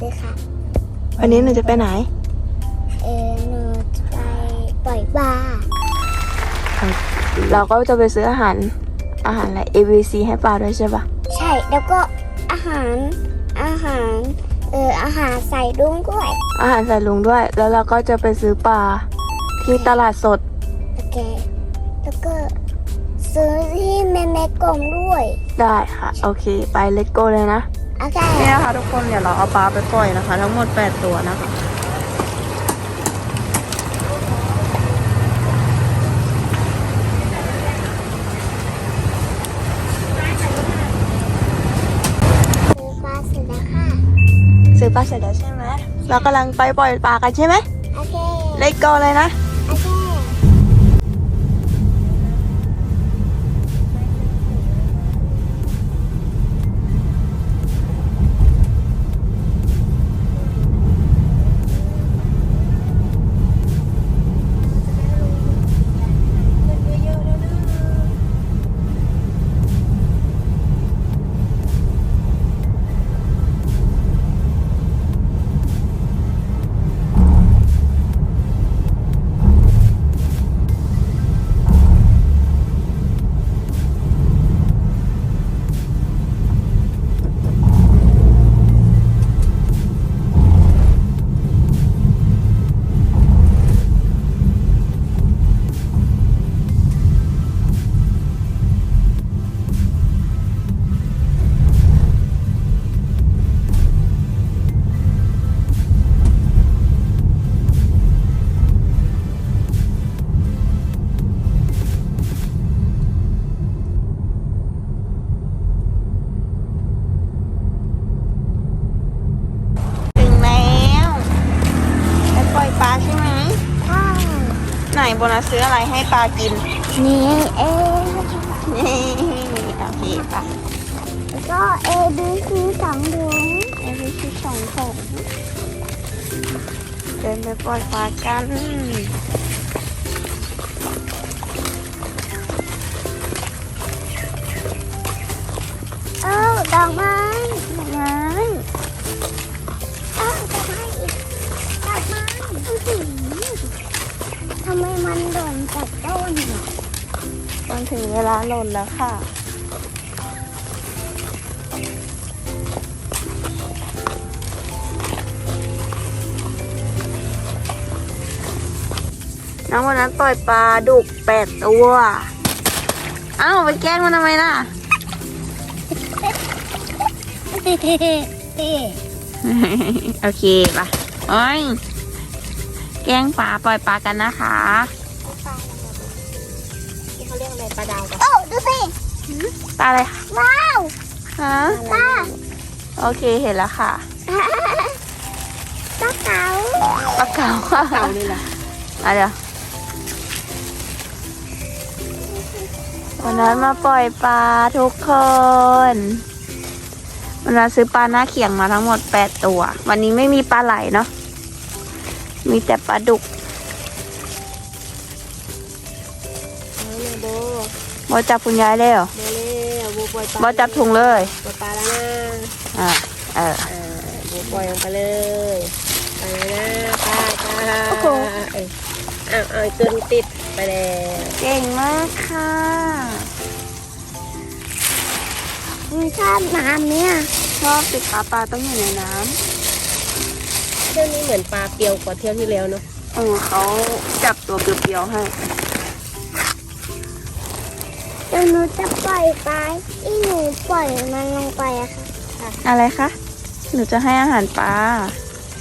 ด้วยค่ะ วันนี้หนูจะไปไหน เออหนูจะไปปล่อยปลาเราก็จะไปซื้ออาหารอาหารอะไร ABC ให้ปลาด้วยใช่ปะใช่แล้วก็อาหารอาหารเอออาหารใส่ดุ้งด้วย อาหารใส่ลุงด้วย แล้วเราก็จะไปซื้อปลาที่ตลาดสดโอเคแล้วก็ซื้อที่แม่แม่กลมด้วย ได้ค่ะ โอเค ไปเลตโก้เลยนะ โอเคนี่นะคะทุกคนเดี๋ยวเราเอาปลาไปปล่อยนะคะ ทั้งหมด 8 ตัวนะคะซื้อปลาเสร็จแล้วค่ะซื้อปลาเสร็จแล้วใช่ไหมเรากำลังไปปล่อยปลากันใช่ไหมโอเคเลตโก้เลยนะ โบนัสซื้ออะไรให้ปลากิน นี่เองนี่โอเคปะแล้วก็ A B C สองถุงเอวิชิสองถุงเดินไปปล่อยปลากันเอ้าดอกไม้ดอกไม้ มมันโดนจากต้นอะตอนถึงเวลาหล่นแล้วค่ะ น้องวันนั้นปล่อยปลาดุกแปดตัวอ้าวไปแกล้งมันทำไมล่ะ โอเคปะโอ้ย แกล้งปลาปล่อยปลากันนะคะที่เขาเรียกอะไรปลาดาวกันโอ้ดูสิปลาอะไรคะว้าวฮะปลาโอเคเห็นแล้วค่ะปลาเก๋าปลาเก๋าค่ะเก๋าเลยเหรออะเดี๋ยววันนั้นมาปล่อยปลาทุกคนวันนั้นซื้อปลาหน้าเขียงมาทั้งหมด8ตัว วันนี้ไม่มีปลาไหลเนาะ มีแต่ปลาดุกเอาเลยโบบอจับคุณยายเลยเหรอโบเล่โบปล่อยปลาบอจับถุงเลยปล่อยปลาแล้วนะอ่าเอออ่าโบปล่อยลงไปเลยไปเลยนะปลาปลาโอ้โหเอ้ยอ้าวเอาอีกตัวหนึ่งติดไปแล้วเก่งมากค่ะมึงชอบน้ำเนี่ยชอบติดปลาปลาต้องอยู่ในน้เที่ยวนี้เหมือนปลาเปรียวกว่าเที่ยวที่แล้วเนาะำเออเขาจับตัวเปรียวๆให้เดี๋ยวหนูจะปล่อยปลาที่หนูปล่อยมันลงไปอะค่ะ อะไรคะ หนูจะให้อาหารปลา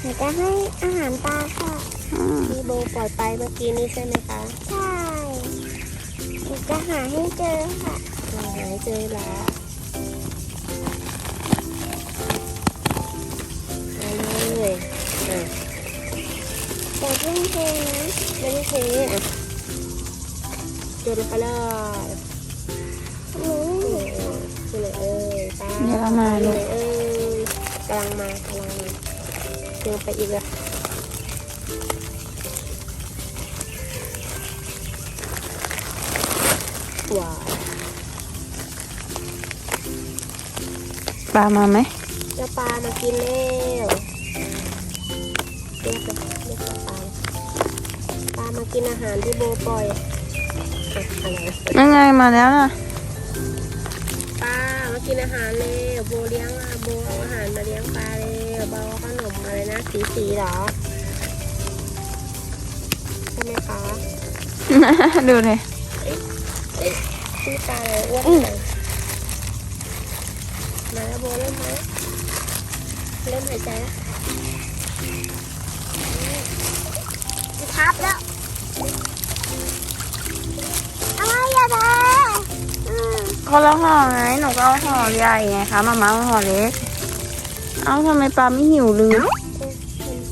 หนูจะให้อาหารปลาค่ะอืมที่โบปล่อยไปเมื่อกี้นี้ใช่ไหมคะ ใช่ หนูจะหาให้เจอค่ะหาให้เจอแล้วเอาเลย อะแต่เพิ่งเทนะไม่ได้เทอะโยนลงไปเลยอืมนี่เลยเอ้ยตาเดี๋ยวเรามาลูเลกยเอ้ยกำลังมากำลังมาโยนไปอีกเลยว้าวปลามาไหมเจ้าปลามากินแล้ว รียกเลยเรียกปลาปลามากินอาหารที่โบปล่อยอะอะไรยังไงมาแล้วน่ะปลามากินอาหารเลยโบเลี้ยงอะโบเอาอาหารมาเลี้ยงปลาเลยโบเอาขนมอะไรนะสีสีๆเหรอใช่ไหมคะดูเลยชื่อปลาอะไรอ้วนจังมาแล้วโบเริ่มมาแล้วเริ่มหายใจแล้ว จะทับแล้วอะไรอย่าทำคนละห่อไงหนูก็เอาห่อใหญ่ไงคะมาม่าเอาห่อเล็ก เอ้าทำไมปลาไม่หิวเลย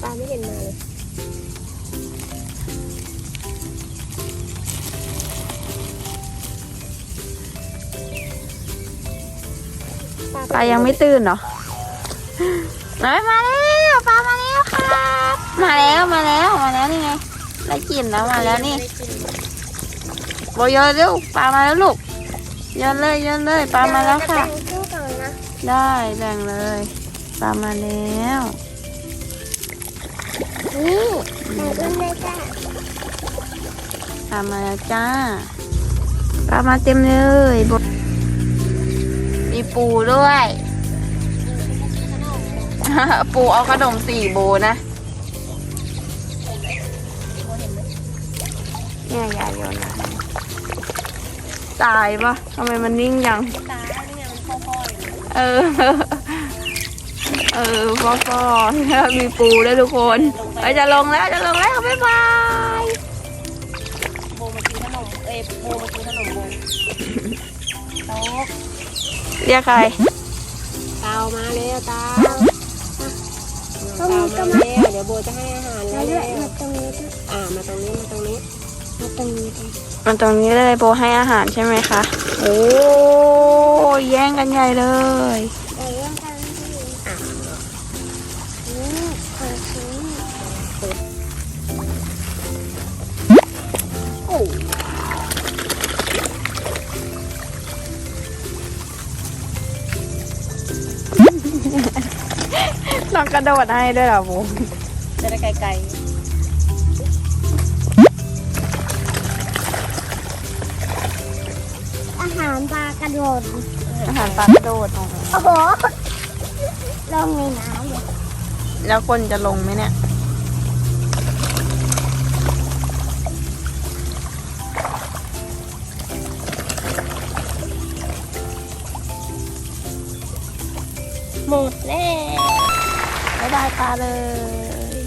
ปลาไม่เห็นมาเลยปลายังไม่ตื่นเหรอเอ้ยมาแล้วปลามาแล้วครับ มาแล้วมาแล้วมาแล้วนี่ไงได้กลิ่นแล้วมาแล้วนี่ไม่ได้กินโบโยนเร็วปลามาแล้วลูกโยนเลยโยนเลยปลามาแล้วค่ะเดี๋ยจแบ่งคู่ก่อนนะได้แบ่งเลยปลามาแล้วนี่แบ่งกันเลยจ้ะปลามาแล้วจ้าปลามาเต็มเลยบมีปูด้วยปูเอาขนมสี่โบนะ เนี่ยยายโยนมาให้ตายปะทำไมมันนิ่งยัง ตาเนี่ยมันพ่อๆอยู่เออ เออพ่อก็มีปูด้วยทุกคนเอ้ยจะลงแล้วจะลงแล้วบ๊ายบายโบมากินขนมเอ้ยโบมากินขนมโบโต๊ะเรียกใครเตามาแล้วเตาเตามาแล้วเดี๋ยวโบจะให้อาหารแล้วมาตรงนี้อ่ามาตรงนี้มาตรงนี้มา ตรงนี้มันตรงนี้เลยโบให้อาหารใช่ไหมคะ โอ้แย่งกันใหญ่เลยเดี๋ยวยังกันที่อะอืมขอชิ้นโอ้ต้องกระโดดให้ด้วยเหรอโบจะได้ไกลๆ รปลากระโดดอาหารปลากระโดดอ๋อโอ้โหลงในน้ำเลยแล้วคนจะลงไหมเนี่ย หมดแล้วบ๊ายบายปลาเลย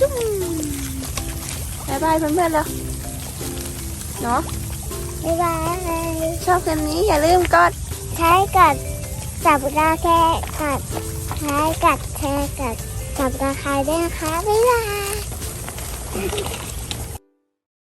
จุ๊บบ๊ายบายเพื่อนๆแล้วเนาะ บ๊ายบายชอบคลิปนี้อย่าลืมกดใช้กัดสับกระแค่กัดใช้กัดแค่กัดสับกระใคายด้วยนะคะบ๊ายบาย